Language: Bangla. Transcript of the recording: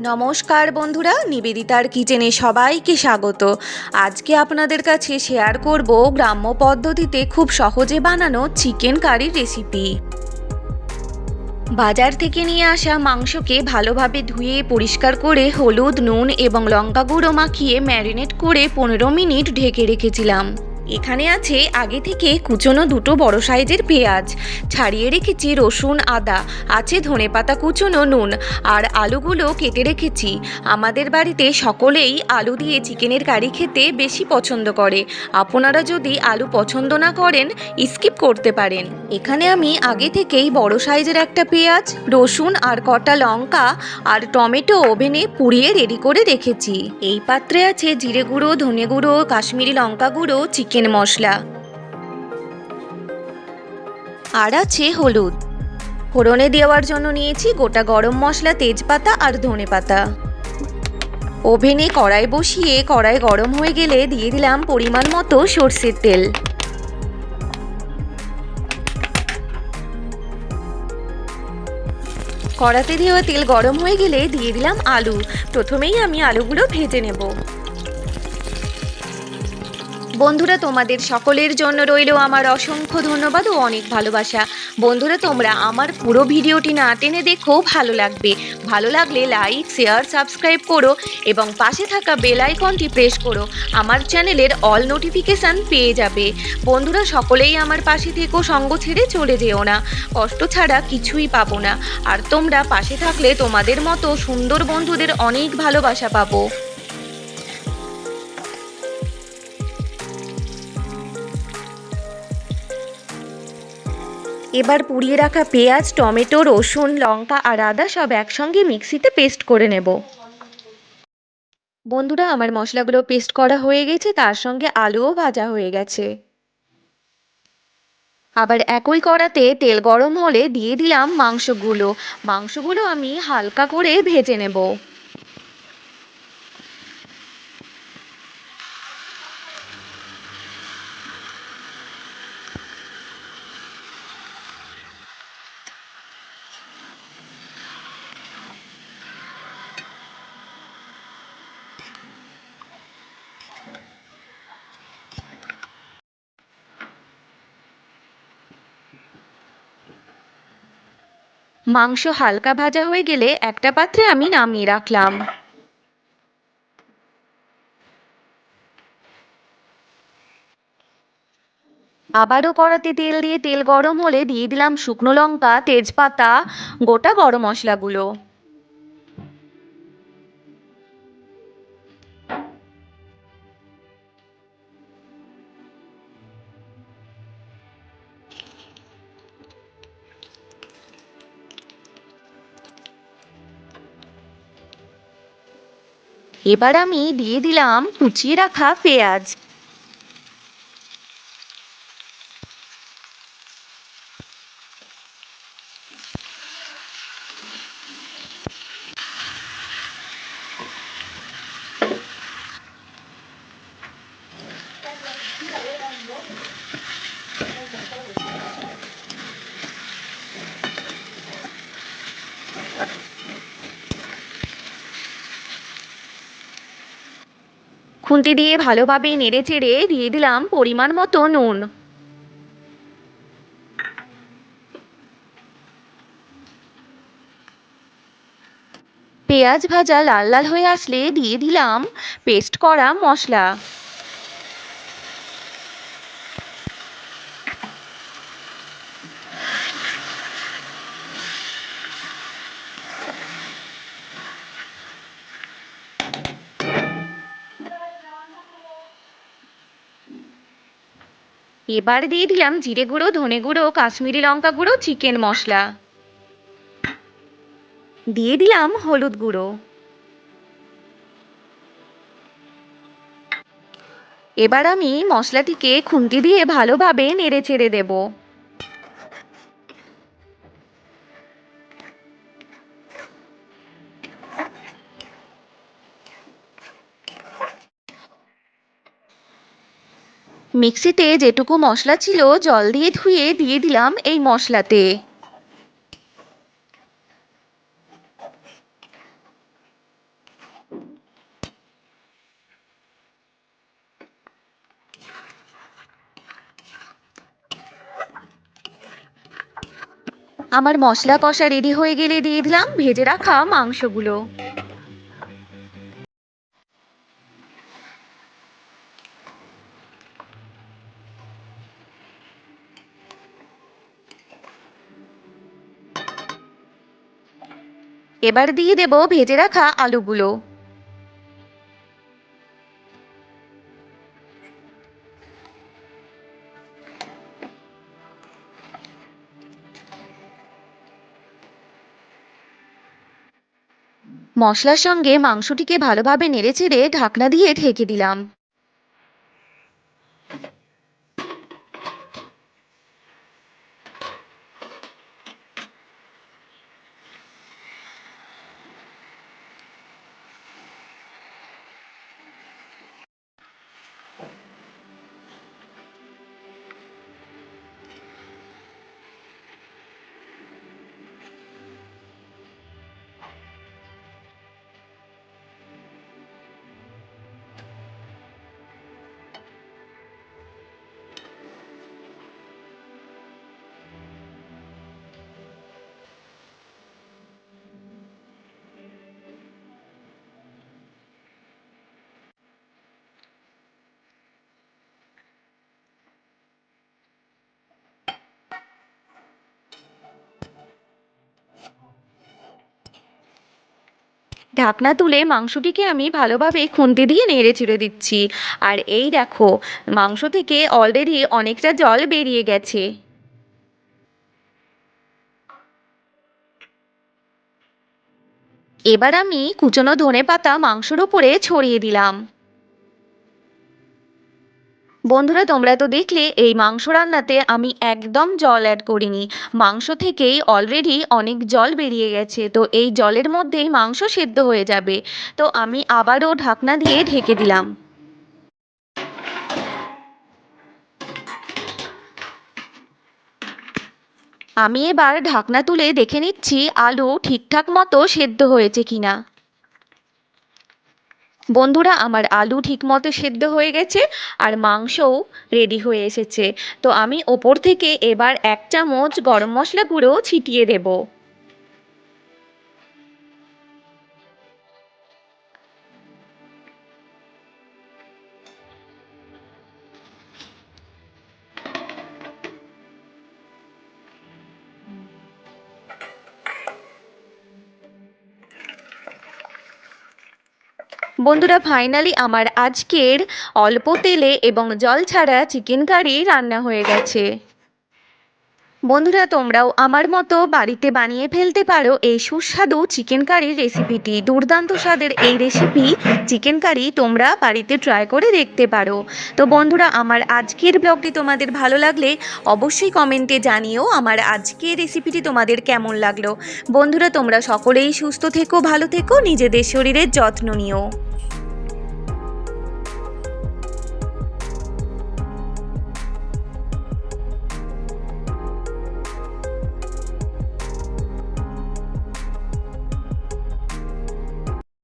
নমস্কার বন্ধুরা, নিবেদিতার কিচেনে সবাইকে স্বাগত। আজকে আপনাদের কাছে শেয়ার করব গ্রাম্য পদ্ধতিতে খুব সহজে বানানো চিকেন কারির রেসিপি বাজার থেকে নিয়ে আসা মাংসকে ভালোভাবে ধুয়ে, পরিষ্কার করে, হলুদ, নুন এবং লঙ্কা গুঁড়ো মাখিয়ে ম্যারিনেট করে পনেরো মিনিট ঢেকে রেখেছিলাম। এখানে আছে আগে থেকে কুচনো দুটো বড় সাইজের পেঁয়াজ। ছাড়িয়ে রেখেছি রসুন, আদা। আছে ধনেপাতা কুচনো নুন। আর আলুগুলো কেটে রেখেছি। আমাদের বাড়িতে সকলেই আলু দিয়ে চিকেনের কারি খেতে বেশি পছন্দ করে। আপনারা যদি আলু পছন্দ না করেন, স্কিপ করতে পারেন। এখানে আমি আগে থেকেই বড় সাইজের একটা পেঁয়াজ, রসুন আর কটা লঙ্কা আর টমেটো ওভেনে পুড়িয়ে রেডি করে রেখেছি। এই পাত্রে আছে জিরে গুঁড়ো, ধনে গুঁড়ো, কাশ্মীরি লঙ্কা গুঁড়ো, চিকেন মশলা। আর আছে হলুদ। ফোড়নে দেওয়ার জন্য নিয়েছি গোটা গরম মশলা, তেজপাতা আর ধনেপাতা ওভেনে কড়াই বসিয়ে কড়াই গরম হয়ে গেলে দিয়ে দিলাম পরিমাণ মতো সর্ষের তেল। কড়াতে দেওয়া তেল গরম হয়ে গেলে দিয়ে দিলাম আলু। প্রথমেই আমি আলুগুলো ভেজে নেব। বন্ধুরা, তোমাদের সকলের জন্য রইল আমার অসংখ্য ধন্যবাদ ও অনেক ভালোবাসা। বন্ধুরা, তোমরা আমার পুরো ভিডিওটি না টেনে দেখো, ভালো লাগবে। ভালো লাগলে লাইক শেয়ার সাবস্ক্রাইব করো এবং পাশে থাকা বেল আইকনটি প্রেস করো। আমার চ্যানেলের অল নোটিফিকেশান পেয়ে যাবে। বন্ধুরা, সকলেই আমার পাশে থেকো, সঙ্গ ছেড়ে চলে যেও না। কষ্ট ছাড়া কিছুই পাবো না। আর তোমরা পাশে থাকলে তোমাদের মতো সুন্দর বন্ধুদের অনেক ভালোবাসা পাবো। এবার পুড়িয়ে রাখা পেঁয়াজ, টমেটো, রসুন, লঙ্কা আর আদা সব একসঙ্গে মিক্সিতে পেস্ট করে নেব। বন্ধুরা, আমার মশলাগুলো পেস্ট করা হয়ে গেছে, তার সঙ্গে আলুও ভাজা হয়ে গেছে। আবার একই কড়াতে তেল গরম হলে দিয়ে দিলাম মাংসগুলো। মাংসগুলো আমি হালকা করে ভেজে নেব। মাংস হালকা ভাজা হয়ে গেলে একটা পাত্রে আমি নামিয়ে রাখলাম। আবারও কড়াতে তেল দিয়ে তেল গরম হলে দিয়ে দিলাম শুকনো লঙ্কা, তেজপাতা, গোটা গরম মশলাগুলো। এবার আমি দিয়ে দিলাম কুচিয়ে রাখা পেঁয়াজ। খুন্তি দিয়ে ভালোভাবে নেড়ে চেড়ে দিয়ে দিলাম পরিমাণ মতো নুন। পেঁয়াজ ভাজা লাল লাল হয়ে আসলে দিয়ে দিলাম পেস্ট করা মশলা। এবার দিয়ে দিলাম জিরে গুঁড়ো, ধনে গুঁড়ো, কাশ্মীরি লঙ্কা গুঁড়ো, চিকেন মশলা। দিয়ে দিলাম হলুদ গুঁড়ো। এবার আমি মশলাটিকে খুন্তি দিয়ে ভালোভাবে নেড়ে চেড়ে দেব। মিক্সিতে যেটুকু মশলা ছিল জল দিয়ে ধুয়ে দিয়ে দিলাম এই মশলাতে। আমার মশলা কষা রেডি হয়ে গেলে দিয়ে দিলাম ভেজে রাখা মাংসগুলো। এবার দিয়ে দেব ভেজে রাখা আলুগুলো। মশলার সঙ্গে মাংসটিকে ভালোভাবে নেড়েচেড়ে ঢাকনা দিয়ে ঢেকে দিলাম। ঢাকনা তুলে মাংসটিকে আমি ভালোভাবে খুন্তি দিয়ে নেড়ে চেড়ে দিচ্ছি। আর এই দেখো, মাংস থেকে অলরেডি অনেকটা জল বেরিয়ে গেছে। এবার আমি কুচনো ধনে পাতা মাংসর ওপরে ছড়িয়ে দিলাম। বন্ধুরা, তোমরা তো দেখলে এই মাংস রান্নাতে আমি একদম জল অ্যাড করিনি। মাংস থেকেই অলরেডি অনেক জল বেরিয়ে গেছে, তো এই জলের মধ্যেই মাংস সেদ্ধ হয়ে যাবে। তো আমি আবারও ঢাকনা দিয়ে ঢেকে দিলাম। আমি এবার ঢাকনা তুলে দেখে নিচ্ছি আলু ঠিকঠাক মতো সেদ্ধ হয়েছে কিনা। বন্ধুরা, আমার আলু ঠিকমতো সেদ্ধ হয়ে গেছে আর মাংসও রেডি হয়ে এসেছে। তো আমি ওপর থেকে এবার এক চামচ গরম মশলা গুঁড়ো ছিটিয়ে দেব। বন্ধুরা ফাইনালি আমার আজকের অল্প তেলে এবং জল ছাড়া চিকেন কারি রান্না হয়ে গেছে। বন্ধুরা, তোমরাও আমার মতো বাড়িতে বানিয়ে ফেলতে পারো এই সুস্বাদু চিকেন কারির রেসিপিটি দুর্দান্ত স্বাদের এই রেসিপি চিকেন কারি তোমরা বাড়িতে ট্রাই করে দেখতে পারো। তো বন্ধুরা, আমার আজকের ব্লগটি তোমাদের ভালো লাগলে অবশ্যই কমেন্টে জানিও আমার আজকের রেসিপিটি তোমাদের কেমন লাগল। বন্ধুরা, তোমরা সকলেই সুস্থ থেকো, ভালো থেকো, নিজেদের শরীরের যত্ন নিও।